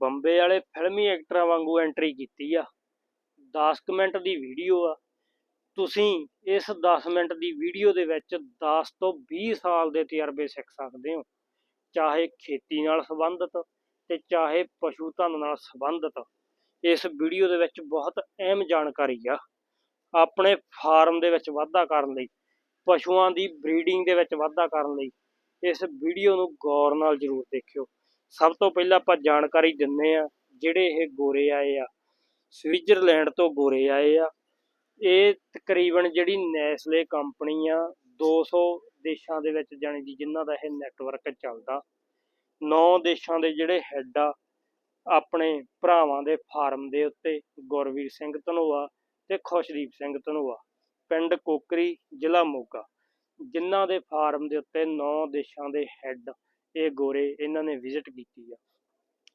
ਬੰਬੇ ਵਾਲੇ ਫਿਲਮੀ ਐਕਟਰਾਂ ਵਾਂਗੂ ਐਂਟਰੀ ਕੀਤੀ ਆ। 10 ਕੁ ਮਿੰਟ ਦੀ ਵੀਡੀਓ ਆ। ਤੁਸੀਂ ਇਸ 10 ਮਿੰਟ ਦੀ ਵੀਡੀਓ ਦੇ ਵਿੱਚ 10 ਤੋਂ 20 ਸਾਲ ਦੇ ਤਜਰਬੇ ਸਿੱਖ ਸਕਦੇ ਹੋ। ਚਾਹੇ ਖੇਤੀ ਨਾਲ ਸੰਬੰਧਿਤ ਤੇ ਚਾਹੇ ਪਸ਼ੂ ਧਨ ਨਾਲ ਸੰਬੰਧਿਤ। ਇਸ ਵੀਡੀਓ ਦੇ ਵਿੱਚ ਬਹੁਤ ਅਹਿਮ ਜਾਣਕਾਰੀ ਆ। ਆਪਣੇ ਫਾਰਮ ਦੇ ਵਿੱਚ ਵਾਧਾ ਕਰਨ ਲਈ, ਪਸ਼ੂਆਂ ਦੀ ਬਰੀਡਿੰਗ ਦੇ ਵਿੱਚ ਵਾਧਾ ਕਰਨ ਲਈ ਇਸ ਵੀਡੀਓ ਨੂੰ ਗੌਰ ਨਾਲ ਜ਼ਰੂਰ ਦੇਖਿਓ। ਸਭ ਤੋਂ ਪਹਿਲਾਂ ਆਪਾਂ ਜਾਣਕਾਰੀ ਦਿੰਨੇ ਆ ਜਿਹੜੇ ਇਹ ਗੋਰੇ ਆਏ ਆ, ਸਵਿਟਜ਼ਰਲੈਂਡ ਤੋਂ ਗੋਰੇ ਆਏ ਆ। ਇਹ ਤਕਰੀਬਨ ਜਿਹੜੀ ਨੈਸਲੇ ਕੰਪਨੀ ਆ 200 ਦੇਸ਼ਾਂ ਦੇ ਵਿੱਚ ਜਾਣੀ ਦੀ ਜਿਨ੍ਹਾਂ ਦਾ ਇਹ ਨੈਟਵਰਕ ਚੱਲਦਾ। 9 ਦੇਸ਼ਾਂ ਦੇ ਜਿਹੜੇ ਹੈੱਡ ਆ, ਆਪਣੇ ਭਰਾਵਾਂ ਦੇ ਫਾਰਮ ਦੇ ਉੱਤੇ ਗੁਰਵੀਰ ਸਿੰਘ ਧਨੋਆ ਤੇ ਖੁਸ਼ਦੀਪ ਸਿੰਘ ਧਨੋਆ, ਪਿੰਡ ਕੋਕਰੀ, ਜ਼ਿਲ੍ਹਾ ਮੋਗਾ। ਜਿਨ੍ਹਾਂ ਦੇ ਫਾਰਮ ਦੇ ਉੱਤੇ 9 ਦੇਸ਼ਾਂ ਦੇ ਹੈੱਡ ਇਹ ਗੋਰੇ ਇਹਨਾਂ ਨੇ ਵਿਜ਼ਿਟ ਕੀਤੀ ਆ।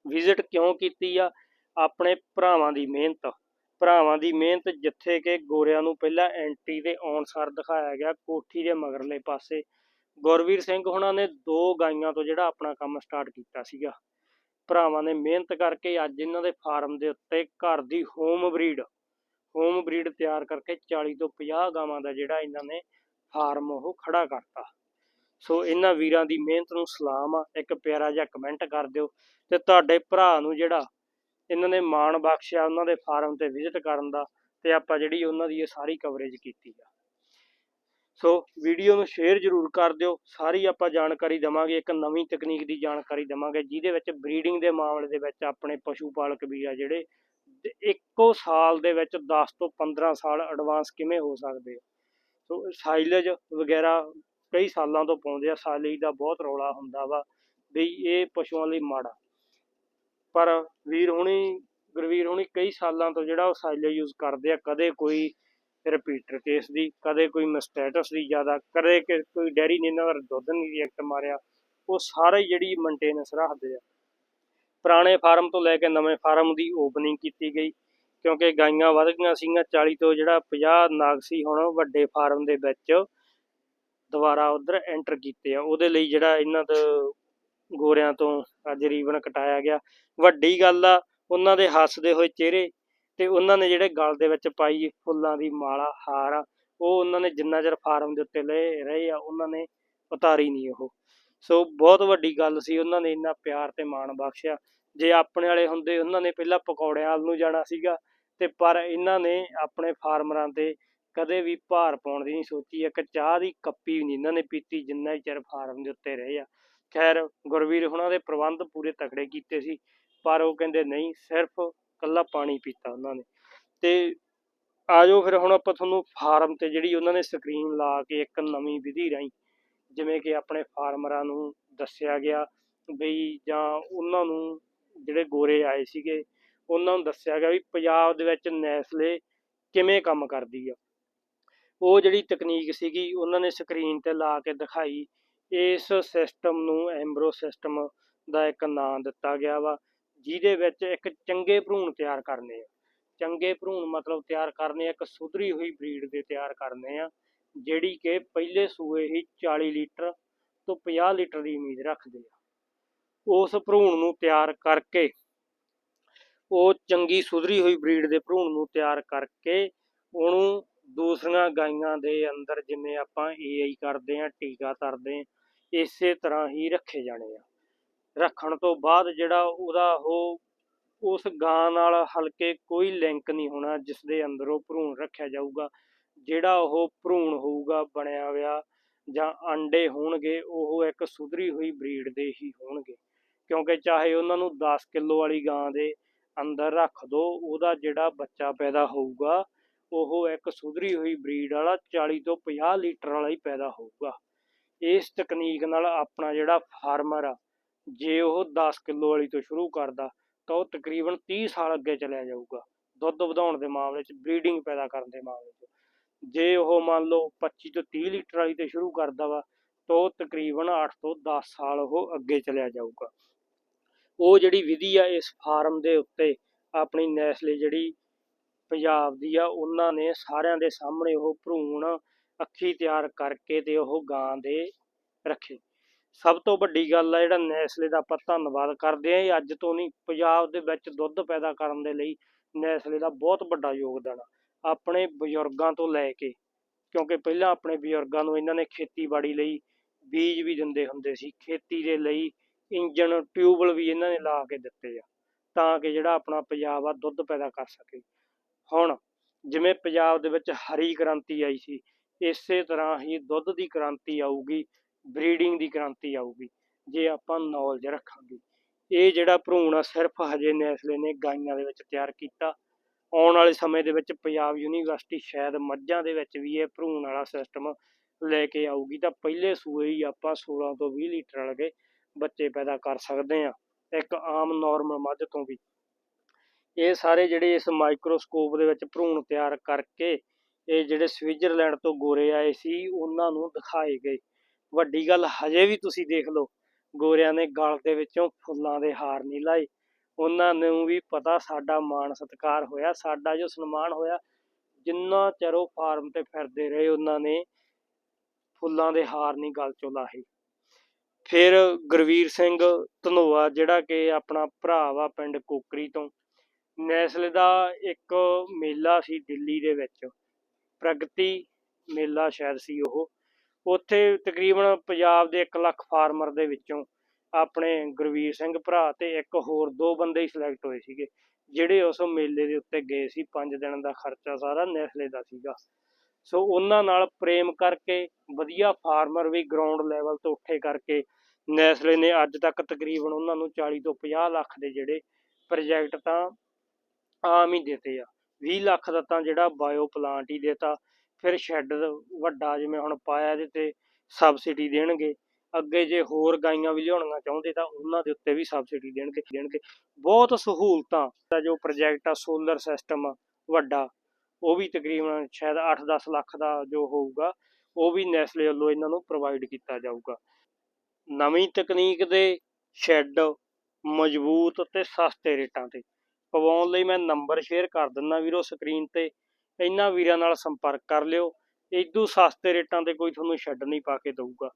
ਵਿਜ਼ਿਟ ਕਿਉਂ ਕੀਤੀ ਆ? ਆਪਣੇ ਭਰਾਵਾਂ ਦੀ ਮਿਹਨਤ। ਭਰਾਵਾਂ ਦੀ ਮਿਹਨਤ ਜਿੱਥੇ ਕਿ ਗੋਰਿਆਂ ਨੂੰ ਪਹਿਲਾਂ ਐਂਟੀ ਦੇ ਆਉਣਸਾਰ ਦਿਖਾਇਆ ਗਿਆ, ਕੋਠੀ ਦੇ ਮਗਰਲੇ ਪਾਸੇ। ਗੁਰਵੀਰ ਸਿੰਘ ਹੁਣਾਂ ਨੇ ਦੋ ਗਾਈਆਂ ਤੋਂ ਜਿਹੜਾ ਆਪਣਾ ਕੰਮ ਸਟਾਰਟ ਕੀਤਾ ਸੀਗਾ। ਭਰਾਵਾਂ ਨੇ ਮਿਹਨਤ ਕਰਕੇ ਅੱਜ ਇਹਨਾਂ ਦੇ ਫਾਰਮ ਦੇ ਉੱਤੇ ਘਰ ਦੀ ਹੋਮ ਬਰੀਡ ਹੋਮ ਬਰੀਡ ਤਿਆਰ ਕਰਕੇ 40 ਤੋਂ 50 ਗਾਵਾਂ ਦਾ ਜਿਹੜਾ ਇਹਨਾਂ ਨੇ ਫਾਰਮ ਉਹ ਖੜਾ ਕਰਤਾ। ਸੋ ਇਹਨਾਂ ਵੀਰਾਂ ਦੀ ਮਿਹਨਤ ਨੂੰ ਸਲਾਮ ਆ, ਇੱਕ ਪਿਆਰਾ ਜਿਹਾ ਕਮੈਂਟ ਕਰ ਦਿਓ ਤੇ ਤੁਹਾਡੇ ਭਰਾ ਨੂੰ ਜਿਹੜਾ ਇਹਨਾਂ ਨੇ ਮਾਣ ਬਖਸ਼ਿਆ ਉਹਨਾਂ ਦੇ ਫਾਰਮ ਤੇ ਵਿਜ਼ਿਟ ਕਰਨ ਦਾ ਤੇ ਆਪਾਂ ਜਿਹੜੀ ਉਹਨਾਂ ਦੀ ਇਹ ਸਾਰੀ ਕਵਰੇਜ ਕੀਤੀ ਆ। ਸੋ ਵੀਡੀਓ ਨੂੰ ਸ਼ੇਅਰ ਜ਼ਰੂਰ ਕਰ ਦਿਓ, ਸਾਰੀ ਆਪਾਂ ਜਾਣਕਾਰੀ ਦਵਾਂਗੇ, ਇੱਕ ਨਵੀਂ ਤਕਨੀਕ ਦੀ ਜਾਣਕਾਰੀ ਦਵਾਂਗੇ, ਜਿਹਦੇ ਵਿੱਚ ਬਰੀਡਿੰਗ ਦੇ ਮਾਮਲੇ ਦੇ ਵਿੱਚ ਆਪਣੇ ਪਸ਼ੂ ਪਾਲਕ ਵੀ ਆ ਜਿਹੜੇ ਇੱਕੋ ਸਾਲ ਦੇ ਵਿੱਚ 10 ਤੋਂ 15 ਸਾਲ ਐਡਵਾਂਸ ਕਿਵੇਂ ਹੋ ਸਕਦੇ ਆ। ਸੋ ਸਾਈਲੇਜ ਵਗੈਰਾ ਕਈ ਸਾਲਾਂ ਤੋਂ ਪਾਉਂਦੇ ਆ ਸਾਈਲੇਜ ਦਾ ਬਹੁਤ ਰੌਲਾ ਹੁੰਦਾ ਵਾ ਵੀ ਇਹ ਪਸ਼ੂਆਂ ਲਈ ਮਾੜਾ। ਪਰ ਵੀਰ ਹੁਣੀ, ਗੁਰਵੀਰ ਹੁਣੀ ਕਈ ਸਾਲਾਂ ਤੋਂ ਜਿਹੜਾ ਉਹ ਸਾਈਲੇਜ ਯੂਜ਼ ਕਰਦੇ ਆ, ਕਦੇ ਕੋਈ ਰਿਪੀਟਰ ਕੇਸ ਦੀ, ਕਦੇ ਕੋਈ ਮਸਟੈਟਸ ਦੀ ਜ਼ਿਆਦਾ, ਕਦੇ ਕੋਈ ਡੈਰੀ ਨੇ ਇਹਨਾਂ ਦਾ ਦੁੱਧ ਨਹੀਂ ਰਿਐਕਟ ਮਾਰਿਆ, ਉਹ ਸਾਰੇ ਜਿਹੜੀ ਮੇਨਟੇਨੈਂਸ ਰੱਖਦੇ ਆ। ਪੁਰਾਣੇ ਫਾਰਮ ਤੋਂ ਲੈ ਕੇ ਨਵੇਂ ਫਾਰਮ ਦੀ ਓਪਨਿੰਗ ਕੀਤੀ ਗਈ, ਕਿਉਂਕਿ ਗਾਈਆਂ ਵਧ ਗਈਆਂ ਸੀਗੀਆਂ 40 ਤੋਂ ਜਿਹੜਾ 50 ਨਾਗ ਸੀ ਹੁਣ ਵੱਡੇ ਫਾਰਮ ਦੇ ਵਿੱਚ ਦੁਬਾਰਾ ਉਧਰ ਐਂਟਰ ਕੀਤੇ ਆ। ਉਹਦੇ ਲਈ ਜਿਹੜਾ ਇਹਨਾਂ ਦਾ ਗੋਰਿਆਂ ਤੋਂ ਅੱਜ ਰੀਬਨ ਕਟਾਇਆ ਗਿਆ। ਵੱਡੀ ਗੱਲ ਆ, ਉਹਨਾਂ ਦੇ ਹੱਸਦੇ ਹੋਏ ਚਿਹਰੇ ਤੇ ਉਹਨਾਂ ਨੇ ਜਿਹੜੇ ਗਲ ਦੇ ਵਿੱਚ ਪਾਈ ਫੁੱਲਾਂ ਦੀ ਮਾਲਾ, ਹਾਰ ਆ, ਉਹ ਉਹਨਾਂ ਨੇ ਜਿੰਨਾ ਚਿਰ ਫਾਰਮ ਦੇ ਉੱਤੇ ਲਏ ਰਹੇ ਆ, ਉਹਨਾਂ ਨੇ ਉਤਾਰੀ ਨਹੀਂ ਉਹ। ਸੋ ਬਹੁਤ ਵੱਡੀ ਗੱਲ ਸੀ, ਉਹਨਾਂ ਨੇ ਇੰਨਾ ਪਿਆਰ ਤੇ ਮਾਣ ਬਖਸ਼ਿਆ। ਜੇ ਆਪਣੇ ਵਾਲੇ ਹੁੰਦੇ, ਉਹਨਾਂ ਨੇ ਪਹਿਲਾਂ ਪਕੌੜਿਆਂ ਵੱਲ ਨੂੰ ਜਾਣਾ ਸੀਗਾ ਤੇ ਪਰ ਇਹਨਾਂ ਨੇ ਆਪਣੇ ਫਾਰਮਰਾਂ ਤੇ ਕਦੇ ਵੀ ਭਾਰ ਪਾਉਣ ਦੀ ਨਹੀਂ ਸੋਚੀ, ਇੱਕ ਚਾਹ ਦੀ ਕੱਪੀ ਵੀ ਨਹੀਂ ਇਹਨਾਂ ਨੇ ਪੀਤੀ, ਜਿੰਨਾ ਹੀ ਚਿਰ ਫਾਰਮ ਦੇ ਉੱਤੇ ਰਹੇ ਆ। ਖੈਰ, ਗੁਰਵੀਰ ਹੁਣਾਂ ਦੇ ਪ੍ਰਬੰਧ ਪੂਰੇ ਤਕੜੇ ਕੀਤੇ ਸੀ, ਪਰ ਉਹ ਕਹਿੰਦੇ, ਨਹੀਂ, ਸਿਰਫ ਕੱਲਾ ਪਾਣੀ ਪੀਤਾ ਉਹਨਾਂ ਨੇ। ਤੇ ਆਜੋ ਫਿਰ ਹੁਣ ਆਪਾਂ ਤੁਹਾਨੂੰ ਫਾਰਮ ਤੇ ਜਿਹੜੀ ਉਹਨਾਂ ਨੇ ਸਕਰੀਨ ਲਾ ਕੇ ਇੱਕ ਨਵੀਂ ਵਿਧੀ ਰਾਹੀਂ, ਜਿਵੇਂ ਕਿ ਆਪਣੇ ਫਾਰਮਰਾਂ ਨੂੰ ਦੱਸਿਆ ਗਿਆ ਬਈ, ਜਾਂ ਉਹਨਾਂ ਨੂੰ ਜਿਹੜੇ ਗੋਰੇ ਆਏ ਸੀਗੇ, ਉਹਨਾਂ ਨੂੰ ਦੱਸਿਆ ਗਿਆ ਵੀ ਪੰਜਾਬ ਦੇ ਵਿੱਚ ਨੈਸਲੇ ਕਿਵੇਂ ਕੰਮ ਕਰਦੀ ਆ। ਉਹ ਜਿਹੜੀ ਤਕਨੀਕ ਸੀਗੀ, ਉਹਨਾਂ ਨੇ ਸਕਰੀਨ ਤੇ ਲਾ ਕੇ ਦਿਖਾਈ। ਇਸ ਸਿਸਟਮ ਨੂੰ ਐਂਬਰੋ ਸਿਸਟਮ ਦਾ ਇੱਕ ਨਾਂ ਦਿੱਤਾ ਗਿਆ ਵਾ, ਜਿਹਦੇ ਵਿੱਚ ਇੱਕ ਚੰਗੇ ਭਰੂਣ ਤਿਆਰ ਕਰਨੇ ਆ। ਚੰਗੇ ਭਰੂਣ ਮਤਲਬ ਤਿਆਰ ਕਰਨੇ ਆ, ਇੱਕ ਸੁਧਰੀ ਹੋਈ ਬਰੀਡ ਦੇ ਤਿਆਰ ਕਰਨੇ ਆ, ਜਿਹੜੀ ਕਿ ਪਹਿਲੇ ਸੂਏ ਹੀ 40 ਲੀਟਰ ਤੋਂ 50 ਲੀਟਰ ਦੀ ਉਮੀਦ ਰੱਖਦੇ ਆ। ਉਸ ਭਰੂਣ ਨੂੰ ਤਿਆਰ ਕਰਕੇ, ਉਹ ਚੰਗੀ ਸੁਧਰੀ ਹੋਈ ਬਰੀਡ ਦੇ ਭਰੂਣ ਨੂੰ ਤਿਆਰ ਕਰਕੇ, ਉਹਨੂੰ ਦੂਸਰੀਆਂ ਗਾਈਆਂ ਦੇ ਅੰਦਰ ਜਿਵੇਂ ਆਪਾਂ ਏਆਈ ਕਰਦੇ ਆ ਟੀਕਾ ਕਰਦੇ ਆ ਇਸੇ ਤਰ੍ਹਾਂ ਹੀ ਰੱਖੇ ਜਾਣੇ ਆ। ਰੱਖਣ ਤੋਂ ਬਾਅਦ ਜਿਹੜਾ ਉਹਦਾ ਉਹ, ਉਸ ਗਾਂ ਨਾਲ ਹਲਕੇ ਕੋਈ ਲਿੰਕ ਨਹੀਂ ਹੋਣਾ ਜਿਸ ਦੇ ਅੰਦਰ ਉਹ ਭਰੂਣ ਰੱਖਿਆ ਜਾਊਗਾ। ਜਿਹੜਾ ਉਹ ਭਰੂਣ ਹੋਊਗਾ, ਬਣਿਆ ਹੋਇਆ ਜਾਂ ਅੰਡੇ ਹੋਣਗੇ, ਉਹ ਇੱਕ ਸੁਧਰੀ ਹੋਈ ਬਰੀਡ ਦੇ ਹੀ ਹੋਣਗੇ। ਕਿਉਂਕਿ ਚਾਹੇ ਉਹਨਾਂ ਨੂੰ 10 ਕਿਲੋ ਵਾਲੀ ਗਾਂ ਦੇ ਅੰਦਰ ਰੱਖ ਦੋ, ਉਹਦਾ ਜਿਹੜਾ ਬੱਚਾ ਪੈਦਾ ਹੋਊਗਾ ਉਹ ਇੱਕ ਸੁਧਰੀ ਹੋਈ ਬਰੀਡ ਵਾਲਾ 40 ਤੋਂ 50 ਲੀਟਰ ਵਾਲਾ ਹੀ ਪੈਦਾ ਹੋਊਗਾ। ਇਸ ਤਕਨੀਕ ਨਾਲ ਆਪਣਾ ਜਿਹੜਾ ਫਾਰਮਰ ਆ, ਜੇ ਉਹ 10 ਕਿਲੋ ਵਾਲੀ ਤੋਂ ਸ਼ੁਰੂ ਕਰਦਾ, ਤਾਂ ਉਹ ਤਕਰੀਬਨ 30 ਸਾਲ ਅੱਗੇ ਚਲਿਆ ਜਾਊਗਾ। ਦੁੱਧ ਵਧਾਉਣ ਦੇ ਮਾਮਲੇ 'ਚ ਬਰੀਡਿੰਗ ਪੈਦਾ ਕਰਨ ਦੇ ਮਾਮਲੇ 'ਚ। ਜੇ ਉਹ ਮੰਨ ਲਓ 25 ਤੋਂ 30 ਲੀਟਰ ਵਾਲੀ ਤੇ ਸ਼ੁਰੂ ਕਰਦਾ ਵਾ, ਤਾਂ ਉਹ ਤਕਰੀਬਨ 8 ਤੋਂ 10 ਸਾਲ ਉਹ ਅੱਗੇ ਚਲਿਆ ਜਾਊਗਾ। ਉਹ ਜਿਹੜੀ ਵਿਧੀ ਆ, ਇਸ ਫਾਰਮ ਦੇ ਉੱਤੇ ਆਪਣੀ ਨੈਸਲੇ ਜਿਹੜੀ ਪੰਜਾਬ ਦੀ ਆ, ਉਹਨਾਂ ਨੇ ਸਾਰਿਆਂ ਦੇ ਸਾਹਮਣੇ ਉਹ ਭਰੂਣ ਅੱਖੀ ਤਿਆਰ ਕਰਕੇ ਤੇ ਉਹ ਗਾਂ ਦੇ ਰੱਖੇ। ਸਭ ਤੋਂ ਵੱਡੀ ਗੱਲ ਆ, ਜਿਹੜਾ ਨੈਸਲੇ ਦਾ ਆਪਾਂ ਧੰਨਵਾਦ ਕਰਦੇ ਹਾਂ ਅੱਜ ਤੋਂ ਨਹੀਂ, ਪੰਜਾਬ ਦੇ ਵਿੱਚ ਦੁੱਧ ਪੈਦਾ ਕਰਨ ਦੇ ਲਈ ਨੈਸਲੇ ਦਾ ਬਹੁਤ ਵੱਡਾ ਯੋਗਦਾਨ ਆ, ਆਪਣੇ ਬਜ਼ੁਰਗਾਂ ਤੋਂ ਲੈ ਕੇ, ਕਿਉਂਕਿ ਪਹਿਲਾਂ ਆਪਣੇ ਬਜ਼ੁਰਗਾਂ ਨੂੰ ਇਹਨਾਂ ਨੇ ਖੇਤੀਬਾੜੀ ਲਈ ਬੀਜ ਵੀ ਦਿੰਦੇ ਹੁੰਦੇ ਸੀ, ਖੇਤੀ ਦੇ ਲਈ ਇੰਜਨ ਟਿਊਬਲ ਵੀ ਇਹਨਾਂ ਨੇ ਲਾ ਕੇ ਦਿੱਤੇ ਆ, ਤਾਂ ਕਿ ਜਿਹੜਾ ਆਪਣਾ ਪੰਜਾਬ ਆ, ਦੁੱਧ ਪੈਦਾ ਕਰ ਸਕੇ। ਹੁਣ ਜਿਵੇਂ ਪੰਜਾਬ ਦੇ ਵਿੱਚ ਹਰੀ ਕ੍ਰਾਂਤੀ ਆਈ ਸੀ, ਇਸੇ ਤਰ੍ਹਾਂ ਹੀ ਦੁੱਧ ਦੀ ਕ੍ਰਾਂਤੀ ਆਊਗੀ ਬਰੀਡਿੰਗ ਦੀ ਕ੍ਰਾਂਤੀ ਆਊਗੀ, ਜੇ ਆਪਾਂ ਨੌਲੇਜ ਰੱਖਾਂਗੇ। ਇਹ ਜਿਹੜਾ ਭਰੂਣ ਆ, ਸਿਰਫ ਹਜੇ ਨੈਸਲੇ ਨੇ ਗਾਈਆਂ ਦੇ ਵਿੱਚ ਤਿਆਰ ਕੀਤਾ। ਆਉਣ ਵਾਲੇ ਸਮੇਂ ਦੇ ਵਿੱਚ ਪੰਜਾਬ ਯੂਨੀਵਰਸਿਟੀ ਸ਼ਾਇਦ ਮੱਝਾਂ ਦੇ ਵਿੱਚ ਵੀ ਇਹ ਭਰੂਣ ਵਾਲਾ ਸਿਸਟਮ ਲੈ ਕੇ ਆਊਗੀ, ਤਾਂ ਪਹਿਲੇ ਸੂਏ ਹੀ ਆਪਾਂ 16 ਤੋਂ 20 ਲੀਟਰ ਵਾਲੇ ਬੱਚੇ ਪੈਦਾ ਕਰ ਸਕਦੇ ਆ ਇੱਕ ਆਮ ਨਾਰਮਲ ਮੱਝ ਤੋਂ ਵੀ। ਇਹ ਸਾਰੇ ਜਿਹੜੇ ਇਸ ਮਾਈਕਰੋਸਕੋਪ ਦੇ ਵਿੱਚ ਭਰੂਣ ਤਿਆਰ ਕਰਕੇ ਇਹ ਜਿਹੜੇ ਸਵਿਟਜ਼ਰਲੈਂਡ ਤੋਂ ਗੋਰੇ ਆਏ ਸੀ, ਉਹਨਾਂ ਨੂੰ ਦਿਖਾਏ ਗਏ। ਵੱਡੀ ਗੱਲ ਹਜੇ ਵੀ ਤੁਸੀਂ ਦੇਖ ਲਓ, ਗੋਰਿਆਂ ਨੇ ਗਲ ਦੇ ਵਿੱਚੋਂ ਫੁੱਲਾਂ ਦੇ ਹਾਰ ਨਹੀਂ ਲਾਏ। ਉਹਨਾਂ ਨੂੰ ਵੀ ਪਤਾ ਸਾਡਾ ਮਾਣ ਸਤਿਕਾਰ ਹੋਇਆ, ਸਾਡਾ ਜੋ ਸਨਮਾਨ ਹੋਇਆ, ਜਿੰਨਾ ਚਿਰ ਉਹ ਫਾਰਮ ਤੇ ਫਿਰਦੇ ਰਹੇ, ਉਹਨਾਂ ਨੇ ਫੁੱਲਾਂ ਦੇ ਹਾਰ ਨਹੀਂ ਗਲ ਚੋਂ ਲਾਹੇ। ਫਿਰ ਗੁਰਵੀਰ ਸਿੰਘ ਧਨੋਆ, ਜਿਹੜਾ ਕਿ ਆਪਣਾ ਭਰਾ ਵਾ ਪਿੰਡ ਕੋਕਰੀ ਤੋਂ ਨੈਸਲੇ ਦਾ ਇੱਕ ਮੇਲਾ ਸੀ ਦਿੱਲੀ ਦੇ ਵਿੱਚ। ਪ੍ਰਗਤੀ ਮੇਲਾ ਸ਼ਾਇਦ ਸੀ ਉਹ। ਉੱਥੇ ਤਕਰੀਬਨ ਪੰਜਾਬ ਦੇ 1 ਲੱਖ ਫਾਰਮਰ ਦੇ ਵਿੱਚੋਂ ਆਪਣੇ ਗੁਰਵੀਰ ਸਿੰਘ ਭਰਾ ਤੇ ਇੱਕ ਹੋਰ ਦੋ ਬੰਦੇ ਹੀ ਸਿਲੈਕਟ ਹੋਏ ਸੀਗੇ, ਜਿਹੜੇ ਉਸ ਮੇਲੇ ਦੇ ਉੱਤੇ ਗਏ ਸੀ। 5 ਦਿਨ ਦਾ ਖਰਚਾ ਸਾਰਾ ਨੈਸਲੇ ਦਾ ਸੀਗਾ। ਸੋ ਉਹਨਾਂ ਨਾਲ ਪ੍ਰੇਮ ਕਰਕੇ ਵਧੀਆ ਫਾਰਮਰ ਵੀ ਗਰਾਊਂਡ ਲੈਵਲ ਤੋਂ ਉੱਠੇ ਕਰਕੇ ਨੈਸਲੇ ਨੇ ਅੱਜ ਤੱਕ ਤਕਰੀਬਨ ਉਹਨਾਂ ਨੂੰ 40 ਤੋਂ 50 ਲੱਖ ਦੇ ਜਿਹੜੇ ਪ੍ਰੋਜੈਕਟ ਤਾਂ ਆਮ ਹੀ ਦਿੱਤੇ ਆ। 20 ਲੱਖ ਦਾ ਤਾਂ ਜਿਹੜਾ ਬਾਇਓ ਪਲਾਂਟ ਹੀ ਦੇਤਾ। ਫਿਰ ਸ਼ੈੱਡ ਵੱਡਾ ਜਿਵੇਂ ਹੁਣ ਪਾਇਆ ਇਹਦੇ ਤੇ ਸਬਸਿਡੀ ਦੇਣਗੇ। ਅੱਗੇ ਜੇ ਹੋਰ ਗਾਈਆਂ ਵੀ ਲਿਆਉਣੀਆਂ ਚਾਹੁੰਦੇ ਤਾਂ ਉਹਨਾਂ ਦੇ ਉੱਤੇ ਵੀ ਸਬਸਿਡੀ ਦੇਣਗੇ ਦੇਣਗੇ। ਬਹੁਤ ਸਹੂਲਤਾਂ ਦਾ ਜੋ ਪ੍ਰੋਜੈਕਟ ਆ ਸੋਲਰ ਸਿਸਟਮ ਵੱਡਾ। ਉਹ ਵੀ ਤਕਰੀਬਨ ਸ਼ਾਇਦ 8-10 ਲੱਖ ਦਾ ਜੋ ਹੋਊਗਾ, ਉਹ ਵੀ ਨੈਸਲੇ ਵੱਲੋਂ ਇਹਨਾਂ ਨੂੰ ਪ੍ਰੋਵਾਈਡ ਕੀਤਾ ਜਾਊਗਾ। ਨਵੀਂ ਤਕਨੀਕ ਦੇ ਸ਼ੈੱਡ ਮਜ਼ਬੂਤ ਤੇ ਸਸਤੇ ਰੇਟਾਂ ਤੇ। ਪਵਾਉਣ ਲਈ ਮੈਂ ਨੰਬਰ ਸ਼ੇਅਰ ਕਰ ਦਿੰਦਾ ਵੀਰੋ ਸਕਰੀਨ ਤੇ। ਇਹਨਾਂ ਵੀਰਾਂ ਨਾਲ ਸੰਪਰਕ ਕਰ ਲਿਓ। ਇਦੋਂ ਸਸਤੇ ਰੇਟਾਂ ਤੇ ਕੋਈ ਤੁਹਾਨੂੰ ਛੱਡ ਨਹੀਂ ਪਾ ਕੇ ਦਊਗਾ।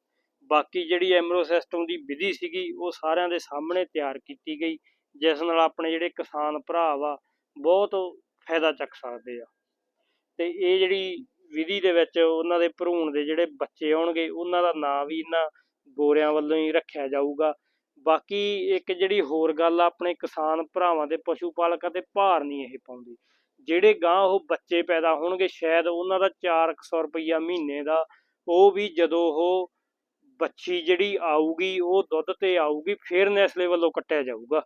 ਬਾਕੀ ਜਿਹੜੀ ਐਮਰੋ ਸਿਸਟਮ ਦੀ ਵਿਧੀ ਸੀਗੀ, ਉਹ ਸਾਰਿਆਂ ਦੇ ਸਾਹਮਣੇ ਤਿਆਰ ਕੀਤੀ ਗਈ, ਜਿਸ ਨਾਲ ਆਪਣੇ ਜਿਹੜੇ ਕਿਸਾਨ ਭਰਾ ਵਾ, ਬਹੁਤ ਫਾਇਦਾ ਚੱਕ ਸਕਦੇ ਆ। ਤੇ ਇਹ ਜਿਹੜੀ ਵਿਧੀ ਦੇ ਵਿੱਚ ਉਹਨਾਂ ਦੇ ਭਰੂਣ ਦੇ ਜਿਹੜੇ ਬੱਚੇ ਆਉਣਗੇ, ਉਹਨਾਂ ਦਾ ਨਾਂ ਵੀ ਇਹਨਾਂ ਗੋਰਿਆਂ ਵੱਲੋਂ ਹੀ ਰੱਖਿਆ ਜਾਊਗਾ। ਬਾਕੀ ਇੱਕ ਜਿਹੜੀ ਹੋਰ ਗੱਲ ਆ, ਆਪਣੇ ਕਿਸਾਨ ਭਰਾਵਾਂ ਦੇ ਪਸ਼ੂ ਪਾਲਕਾਂ ਤੇ ਭਾਰ ਨਹੀਂ ਇਹ ਪਾਉਂਦੀ। ਜਿਹੜੇ ਗਾਂ ਉਹ ਬੱਚੇ ਪੈਦਾ ਹੋਣਗੇ, ਸ਼ਾਇਦ ਉਹਨਾਂ ਦਾ 400 ਰੁਪਈਆ ਮਹੀਨੇ ਦਾ, ਉਹ ਵੀ ਜਦੋਂ ਉਹ ਬੱਚੀ ਜਿਹੜੀ ਆਊਗੀ, ਉਹ ਦੁੱਧ ਤੇ ਆਊਗੀ, ਫਿਰ ਨੈਸਲੇ ਵੱਲੋਂ ਕੱਟਿਆ ਜਾਊਗਾ।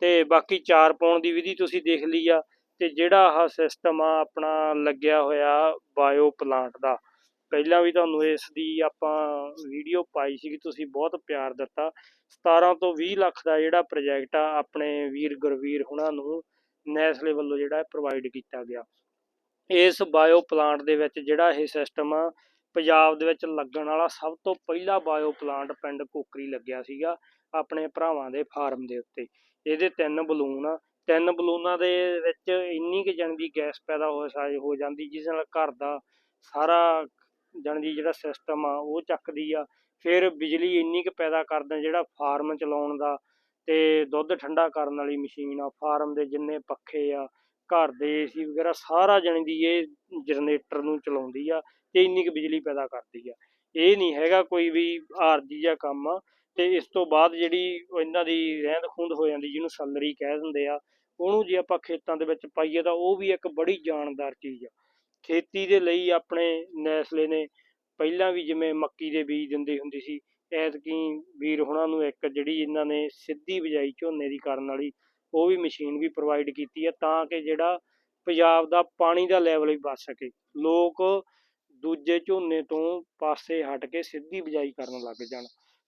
ਤੇ ਬਾਕੀ ਚਾਰ ਪਾਉਣ ਦੀ ਵਿਧੀ ਤੁਸੀਂ ਦੇਖ ਲਈ ਆ, ਤੇ ਜਿਹੜਾ ਆਹ ਸਿਸਟਮ ਆ, ਆਪਣਾ ਲੱਗਿਆ ਹੋਇਆ ਬਾਇਓ ਪਲਾਂਟ ਦਾ ਪਹਿਲਾਂ ਵੀ ਤੁਹਾਨੂੰ ਇਸ ਦੀ ਆਪਾਂ ਵੀਡੀਓ ਪਾਈ ਸੀਗੀ, ਤੁਸੀਂ ਬਹੁਤ ਪਿਆਰ ਦਿੱਤਾ। 17 ਤੋਂ 20 ਲੱਖ ਦਾ ਜਿਹੜਾ ਪ੍ਰੋਜੈਕਟ ਆ, ਆਪਣੇ ਵੀਰ ਗੁਰਵੀਰ ਹੁਣਾਂ ਨੂੰ ਨੈਸਲੇ ਵੱਲੋਂ ਜਿਹੜਾ ਪ੍ਰੋਵਾਈਡ ਕੀਤਾ ਗਿਆ। ਇਸ ਬਾਇਓ ਪਲਾਂਟ ਦੇ ਵਿੱਚ ਜਿਹੜਾ ਇਹ ਸਿਸਟਮ ਆ, ਪੰਜਾਬ ਦੇ ਵਿੱਚ ਲੱਗਣ ਵਾਲਾ ਸਭ ਤੋਂ ਪਹਿਲਾ ਬਾਇਓ ਪਲਾਂਟ ਪਿੰਡ ਕੋਕਰੀ ਲੱਗਿਆ ਸੀਗਾ, ਆਪਣੇ ਭਰਾਵਾਂ ਦੇ ਫਾਰਮ ਦੇ ਉੱਤੇ। ਇਹਦੇ ਤਿੰਨ ਬਲੂਨ ਆ। ਤਿੰਨ ਬਲੂਨਾਂ ਦੇ ਵਿੱਚ ਇੰਨੀ ਕੁ ਜਣ ਦੀ ਗੈਸ ਪੈਦਾ ਹੋ ਸਾ, ਹੋ ਜਾਂਦੀ, ਜਿਸ ਨਾਲ ਘਰ ਦਾ ਸਾਰਾ ਜਾਣੀ ਦੀ ਜਿਹੜਾ ਸਿਸਟਮ ਆ, ਉਹ ਚੱਕਦੀ ਆ। ਫਿਰ ਬਿਜਲੀ ਇੰਨੀ ਕੁ ਪੈਦਾ ਕਰਦਾ ਜਿਹੜਾ ਫਾਰਮ ਚਲਾਉਣ ਦਾ ਤੇ ਦੁੱਧ ਠੰਡਾ ਕਰਨ ਵਾਲੀ ਮਸ਼ੀਨ ਆ ਫਾਰਮ ਦੇ ਜਿੰਨੇ ਪੱਖੇ ਆ, ਘਰ ਦੇ ਏਸੀ ਵਗੈਰਾ ਸਾਰਾ ਜਾਣੀ ਦੀ ਇਹ ਜਨਰੇਟਰ ਨੂੰ ਚਲਾਉਂਦੀ ਆ ਤੇ ਇੰਨੀ ਕੁ ਬਿਜਲੀ ਪੈਦਾ ਕਰਦੀ ਆ। ਇਹ ਨਹੀਂ ਹੈਗਾ ਕੋਈ ਵੀ ਆਰਜੀ ਜਾਂ ਕੰਮ। ਆ ਤੇ ਇਸ ਤੋਂ ਬਾਅਦ ਜਿਹੜੀ ਇਹਨਾਂ ਦੀ ਰਹਿੰਦ ਖੂੰਦ ਹੋ ਜਾਂਦੀ, ਜਿਹਨੂੰ ਸਲਰੀ ਕਹਿ ਦਿੰਦੇ ਆ, ਉਹਨੂੰ ਜੇ ਆਪਾਂ ਖੇਤਾਂ ਦੇ ਵਿੱਚ ਪਾਈਏ ਤਾਂ ਉਹ ਵੀ ਇੱਕ ਬੜੀ ਜਾਨਦਾਰ ਚੀਜ਼ ਆ। ਖੇਤੀ ਦੇ ਲਈ ਆਪਣੇ ਨੈਸਲੇ ਨੇ ਪਹਿਲਾਂ ਵੀ ਜਿਵੇਂ ਮੱਕੀ ਦੇ ਬੀਜ ਦਿੰਦੇ ਹੁੰਦੀ ਸੀ, ਐਤਕੀ ਵੀਰ ਹੁਣਾਂ ਨੂੰ ਇੱਕ ਜਿਹੜੀ ਇਹਨਾਂ ਨੇ ਸਿੱਧੀ ਬਿਜਾਈ ਝੋਨੇ ਦੀ ਕਰਨ ਵਾਲੀ, ਉਹ ਵੀ ਮਸ਼ੀਨ ਵੀ ਪ੍ਰੋਵਾਈਡ ਕੀਤੀ ਹੈ ਤਾਂ ਕਿ ਜਿਹੜਾ ਪੰਜਾਬ ਦਾ ਪਾਣੀ ਦਾ ਲੈਵਲ ਵੀ ਬਚ ਸਕੇ। ਲੋਕ ਦੂਜੇ ਝੋਨੇ ਤੋਂ ਪਾਸੇ ਹਟ ਕੇ ਸਿੱਧੀ ਬਿਜਾਈ ਕਰਨ ਲੱਗ ਜਾਣ।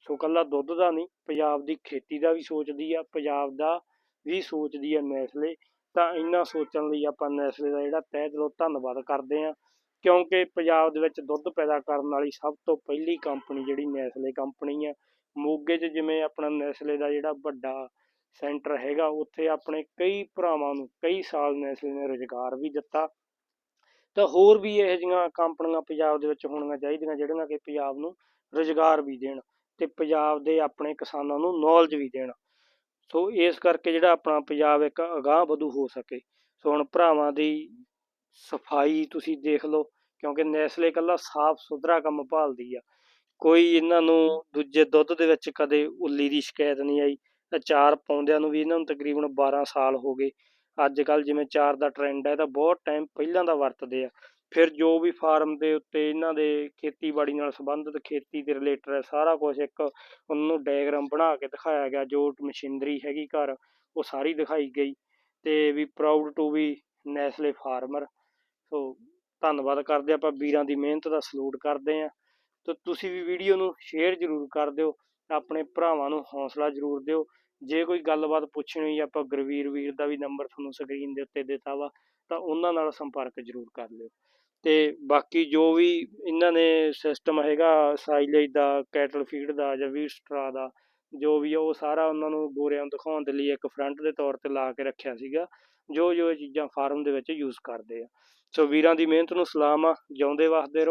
ਸੋ ਕੱਲਾ ਦੁੱਧ ਦਾ ਨਹੀਂ, ਪੰਜਾਬ ਦੀ ਖੇਤੀ ਦਾ ਵੀ ਸੋਚਦੀ ਆ, ਪੰਜਾਬ ਦਾ ਵੀ ਸੋਚਦੀ ਆ ਨੈਸਲੇ। ਤਾਂ ਇੰਨਾ ਸੋਚਣ ਲਈ ਆਪਾਂ ਨੈਸਲੇ ਦਾ ਜਿਹੜਾ ਤਹਿ ਦਿਲੋਂ ਧੰਨਵਾਦ ਕਰਦੇ ਹਾਂ, ਕਿਉਂਕਿ ਪੰਜਾਬ ਦੇ ਵਿੱਚ ਦੁੱਧ ਪੈਦਾ ਕਰਨ ਵਾਲੀ ਸਭ ਤੋਂ ਪਹਿਲੀ ਕੰਪਨੀ ਜਿਹੜੀ ਨੈਸਲੇ ਕੰਪਨੀ ਆ ਮੋਗੇ 'ਚ ਜਿਵੇਂ ਆਪਣਾ ਨੈਸਲੇ ਦਾ ਜਿਹੜਾ ਵੱਡਾ ਸੈਂਟਰ ਹੈਗਾ, ਉੱਥੇ ਆਪਣੇ ਕਈ ਭਰਾਵਾਂ ਨੂੰ ਕਈ ਸਾਲ ਨੈਸਲੇ ਨੇ ਰੁਜ਼ਗਾਰ ਵੀ ਦਿੱਤਾ। ਤਾਂ ਹੋਰ ਵੀ ਇਹੋ ਜਿਹੀਆਂ ਕੰਪਨੀਆਂ ਪੰਜਾਬ ਦੇ ਵਿੱਚ ਹੋਣੀਆਂ ਚਾਹੀਦੀਆਂ, ਜਿਹੜੀਆਂ ਕਿ ਪੰਜਾਬ ਨੂੰ ਰੁਜ਼ਗਾਰ ਵੀ ਦੇਣ ਤੇ ਪੰਜਾਬ ਦੇ ਆਪਣੇ ਕਿਸਾਨਾਂ ਨੂੰ ਨੌਲੇਜ ਵੀ ਦੇਣ। ਸੋ ਇਸ ਕਰਕੇ ਜਿਹੜਾ ਆਪਣਾ ਪੰਜਾਬ ਇੱਕ ਅਗਾਂਹ ਵਧੂ ਹੋ ਸਕੇ। ਸੋ ਹੁਣ ਭਰਾਵਾਂ ਦੀ ਸਫ਼ਾਈ ਤੁਸੀਂ ਦੇਖ ਲਓ, ਕਿਉਂਕਿ ਨੈਸਲੇ ਇਕੱਲਾ ਸਾਫ਼ ਸੁਥਰਾ ਕੰਮ ਭਾਲਦੀ ਆ। ਕੋਈ ਇਹਨਾਂ ਨੂੰ ਦੂਜੇ ਦੁੱਧ ਦੇ ਵਿੱਚ ਕਦੇ ਉੱਲੀ ਦੀ ਸ਼ਿਕਾਇਤ ਨਹੀਂ ਆਈ। ਅਚਾਰ ਪਾਉਂਦਿਆਂ ਨੂੰ ਵੀ ਇਹਨਾਂ ਨੂੰ ਤਕਰੀਬਨ 12 ਸਾਲ ਹੋ ਗਏ। ਅੱਜ ਕੱਲ ਜਿਵੇਂ ਚਾਰ ਦਾ ਟ੍ਰੈਂਡ ਹੈ ਤਾਂ ਬਹੁਤ ਟਾਈਮ ਪਹਿਲਾਂ ਦਾ ਵਰਤਦੇ ਆ। ਫਿਰ ਜੋ ਵੀ ਫਾਰਮ ਦੇ ਉੱਤੇ ਇਹਨਾਂ ਦੇ ਖੇਤੀਬਾੜੀ ਨਾਲ ਸੰਬੰਧਿਤ ਖੇਤੀ ਦੇ ਰਿਲੇਟਡ ਸਾਰਾ ਕੁਝ ਇੱਕ ਉਹਨਾਂ ਨੂੰ ਡਾਇਗਰਾਮ ਬਣਾ ਕੇ ਦਿਖਾਇਆ ਗਿਆ, ਜੋ ਮਸ਼ੀਨਰੀ ਹੈਗੀ ਘਰ, ਉਹ ਸਾਰੀ ਦਿਖਾਈ ਗਈ ਤੇ ਵੀ proud to be Nestle farmer so ਧੰਨਵਾਦ ਕਰਦੇ ਹਾਂ, ਆਪਾਂ ਵੀਰਾਂ ਦੀ ਮਿਹਨਤ ਦਾ ਸਲੂਟ ਕਰਦੇ ਹਾਂ ਤੇ ਤੁਸੀਂ ਵੀ ਵੀਡੀਓ ਨੂੰ ਸ਼ੇਅਰ ਜ਼ਰੂਰ ਕਰ ਦਿਓ, ਆਪਣੇ ਭਰਾਵਾਂ ਨੂੰ ਹੌਸਲਾ ਜ਼ਰੂਰ ਦਿਓ, ਜੇ ਕੋਈ ਗੱਲਬਾਤ ਪੁੱਛਣੀ ਹੋਈ, ਆਪਾਂ ਗੁਰਵੀਰ ਵੀਰ ਦਾ ਵੀ ਨੰਬਰ ਤੁਹਾਨੂੰ ਸਕਰੀਨ ਦੇ ਉੱਤੇ ਦਿੱਤਾ ਵਾ, ਤਾਂ ਉਹਨਾਂ ਨਾਲ ਸੰਪਰਕ ਜ਼ਰੂਰ ਕਰ ਲਿਓ। ਤੇ ਬਾਕੀ ਜੋ ਵੀ ਇਹਨਾਂ ਨੇ ਸਿਸਟਮ ਹੈਗਾ ਸਾਈਲੇਜ ਦਾ ਕੈਟਲ ਫੀਡ ਦਾ ਜਾਂ ਵੀ ਸਟਰਾ ਦਾ, ਜੋ ਵੀ ਆ, ਉਹ ਸਾਰਾ ਉਹਨਾਂ ਨੂੰ ਗੋਰਿਆਂ ਨੂੰ ਦਿਖਾਉਣ ਦੇ ਲਈ ਇੱਕ ਫਰੰਟ ਦੇ ਤੌਰ ਤੇ ਲਾ ਕੇ ਰੱਖਿਆ ਸੀਗਾ। ਜੋ ਜੋ ਇਹ ਚੀਜ਼ਾਂ ਫਾਰਮ ਦੇ ਵਿੱਚ ਯੂਜ਼ ਕਰਦੇ ਆ। ਸੋ ਵੀਰਾਂ ਦੀ ਮਿਹਨਤ ਨੂੰ ਸਲਾਮ ਆ, ਜਿਉਂਦੇ ਵਸਦੇ ਰਹੋ।